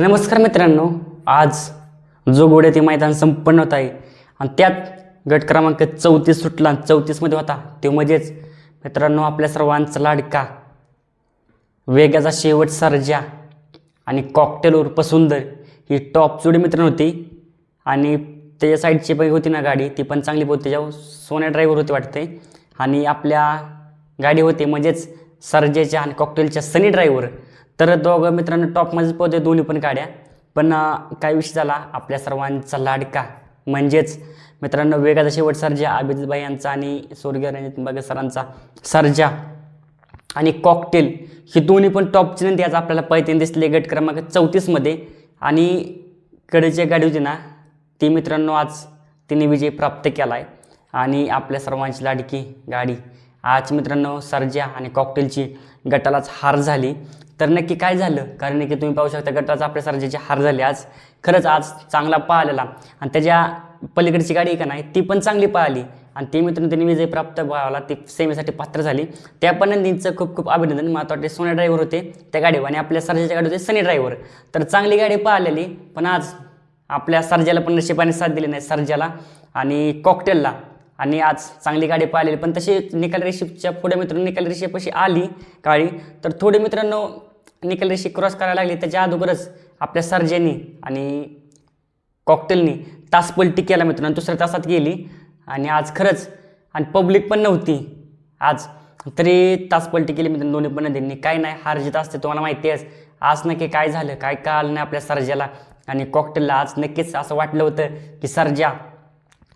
नमस्कार मित्रांनो आज जो गोड्या ते मैदान संपन्न होत आहे. आणि त्यात गट क्रमांक चौतीस सुटला आणि चौतीसमध्ये होता. तो म्हणजेच मित्रांनो आपल्या सर्वांचा लाडका वेगाचा शेवट सर्जा आणि कॉकटेल उर्फ सुंदर ही टॉप जोडी मित्रांनो होती. आणि त्याच्या साईडची पण होती ना गाडी ती पण चांगली होती. त्याच्यावर सोन्या ड्रायव्हर होती वाटते आणि आपल्या गाडी होती म्हणजेच सर्जेच्या आणि कॉकटेलच्या सनी ड्रायव्हर तर दोघं मित्रांनो टॉपमध्येच पोहोचते दोन्ही पण गाड्या. पण काय विषय झाला? आपल्या सर्वांचा लाडका. म्हणजेच मित्रांनो वेगाचा शेवट सर्जा अभिजितभाई यांचा आणि स्वर्गीय रणजित बागे सरांचा सर्जा आणि कॉकटेल ही दोन्ही पण टॉपची नंदी आज आपल्याला पैतीन दिसले गट क्रमांक चौतीसमध्ये आणि कडेची गाडी होती ना ती मित्रांनो आज तिने विजय प्राप्त केला आहे आणि आपल्या सर्वांची लाडकी गाडी. आज मित्रांनो सर्जा आणि कॉकटेलची गटालाच हार झाली. तर नक्की काय झालं? कारण की तुम्ही पाहू शकता गटाचा आपल्या सर्जाची हार झाली आज. खरंच आज चांगला पाहिलेला आणि त्याच्या पलीकडची गाडी आहे का नाही ती पण चांगली पाहिली आणि ते मित्रांनो त्यांनी विजय प्राप्त व्हावा ती सेमीसाठी पात्र झाली. त्या पण खूप खूप अभिनंदन. मला वाटते सोन्या ड्रायव्हर होते त्या गाडीवर आणि आपल्या सरजेच्या गाडी होते सनी ड्रायव्हर तर चांगली गाडी पाहिलेली पण आज आपल्या सर्जाला पण नशिबाने साथ दिली नाही सर्जाला आणि कॉकटेलला आणि आज चांगली गाडी पाहिलेली पण तशी निकाल रेशिपच्या पुढे मित्रांनो निकाल अशी आली काळी तर थोडे मित्रांनो निकल रेषी क्रॉस करायला लागली त्याच्या अगोदरच आपल्या सर्जेनी आणि कॉकटेलनी तास पलटी केला मित्रांनो दुसऱ्या तासात गेली आणि आज खरंच आणि पब्लिक पण नव्हती. आज तरी तास पलटी केली मित्रांनो दोन्ही पण नदींनी. काय नाही हार जीत असते तुम्हाला माहिती आहे आज नक्की काय झालं काय कळालं नाही आपल्या सर्जाला. आणि कॉकटेलला आज नक्कीच असं वाटलं होतं की सर्जा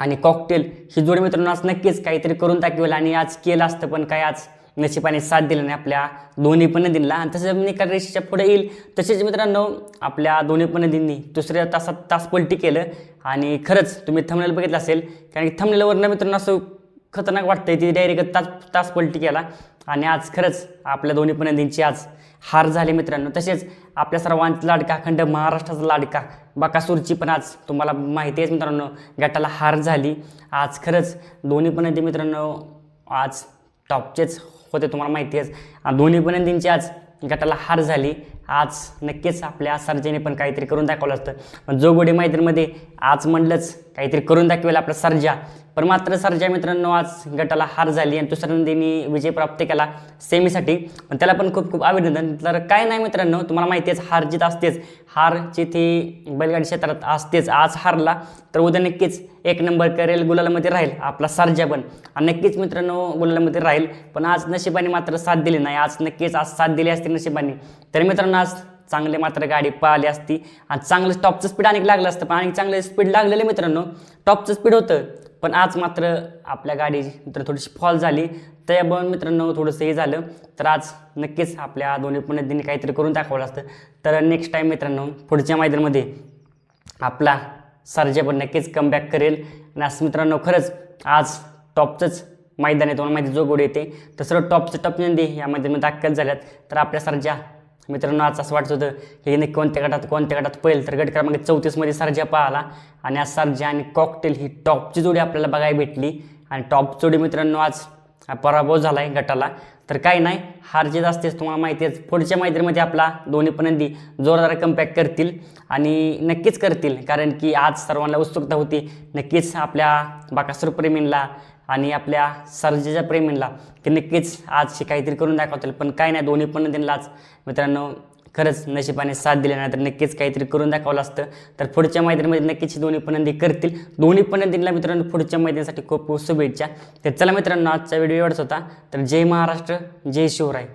आणि कॉकटेल ही जोडी मित्रांनो आज नक्कीच काहीतरी करून दाखवेल. आणि आज केलं असतं पण काय आज नशिबाने साथ दिला नाही आपल्या दोन्ही पण नदींना आणि तसं निकाल रेषेच्या पुढे येईल. तसेच मित्रांनो आपल्या दोन्ही पण नदींनी दुसऱ्या तासात तास पलटी केलं. आणि खरंच तुम्ही थंबनेल बघितलं असेल कारण की थंबनेलवरनं मित्रांनो असं खतरनाक वाटतंय ती डायरेक्ट तास तास पलटी केला. आणि आज खरंच आपल्या दोन्ही पण नदींची आज हार झाली मित्रांनो. तसेच आपल्या सर्वांचा लाडका अखंड महाराष्ट्राचा लाडका बाकासूरची पण आज तुम्हाला माहिती आहे मित्रांनो गटाला हार झाली. आज खरंच दोन्ही पण नदी मित्रांनो आज टॉपचेच होते तुम्हाला माहिती आहे दोन्ही पण त्यांची आज गटाला हार झाली. आज नक्कीच आपल्या सर्जेने पण काहीतरी करून दाखवलं असतं पण जो गोडी मैदानमध्ये आज म्हणलंच काहीतरी करून दाखवेल आपला सर्जा. पण मात्र सर्जा मित्रांनो आज गटाला हार झाली आणि दुसऱ्या नंदीने विजय प्राप्त केला सेमीसाठी. पण त्याला पण खूप खूप अभिनंदन. तर काय नाही मित्रांनो तुम्हाला माहिती आहेच हार जीत असतेच. हार जिथे बैलगाडी क्षेत्रात असतेच. आज हारला तर उद्या नक्कीच एक नंबर करेल गुलालामध्ये राहील आपला सर्जा पण. आणि नक्कीच मित्रांनो गुलालामध्ये राहील. पण आज नशिबाने मात्र साथ दिली नाही. आज नक्कीच आज साथ दिली असते नशिबाने. तर मित्रांनो आज चांगले मात्र गाडी पाहिली असती आणि चांगलं टॉपचं स्पीड आणि लागलं असतं. पण आणि चांगलं स्पीड लागलेलं मित्रांनो टॉपचं स्पीड होतं. पण आज मात्र आपल्या गाडी मित्र थोडीशी फॉल झाली. त्यामुळे मित्रांनो थोडंसं हे झालं. तर आज नक्कीच आपल्या दोन्ही पुण्यात काहीतरी करून दाखवलं असतं. तर नेक्स्ट टाईम मित्रांनो पुढच्या मैदानामध्ये आपला सरजे पण नक्कीच कमबॅक करेल. आणि असं मित्रांनो खरंच आज टॉपचंच मैदान आहे तुम्हाला माहिती जो गोड येते. तर सर्व टॉपचं टॉप नंदी या मैदानामध्ये दाखल झाल्यात. तर आपल्या सर्जा मित्रांनो आज असं वाटत होतं की हिने कोणत्या गटात कोणत्या गटात पहिल तर गट क्रमांक चौतीसमध्ये सर्जा पाहिला आणि आज सर्जा आणि कॉकटेल ही टॉपची जोडी आपल्याला बघायला भेटली. आणि टॉप जोडी मित्रांनो आज पराभव झाला आहे गटाला. तर काही नाही हार जीत असतेच तुम्हाला माहिती आहे पुढच्या मैत्रीमध्ये आपला दोन्ही पणंदी जोरदार कम्पॅक करतील. आणि नक्कीच करतील कारण की आज सर्वांना उत्सुकता होती. नक्कीच आपल्या बाकासुरप्रेमींना आणि आपल्या सर्जेच्या प्रेमींना की नक्कीच आजशी काहीतरी करून दाखवतील पण काय नाही दोन्ही पण आज मित्रांनो खरंच नशिबाने साथ दिले नाही तर नक्कीच काहीतरी करून दाखवलं असतं. तर पुढच्या मैदानामध्ये नक्कीच दोन्ही पनंदी करतील. दोन्ही पनंदींना मित्रांनो पुढच्या मैदानासाठी खूप खूप शुभेच्छा. तर चला मित्रांनो आजचा व्हिडिओ एवढाच होता. तर जय महाराष्ट्र जय शिवराय.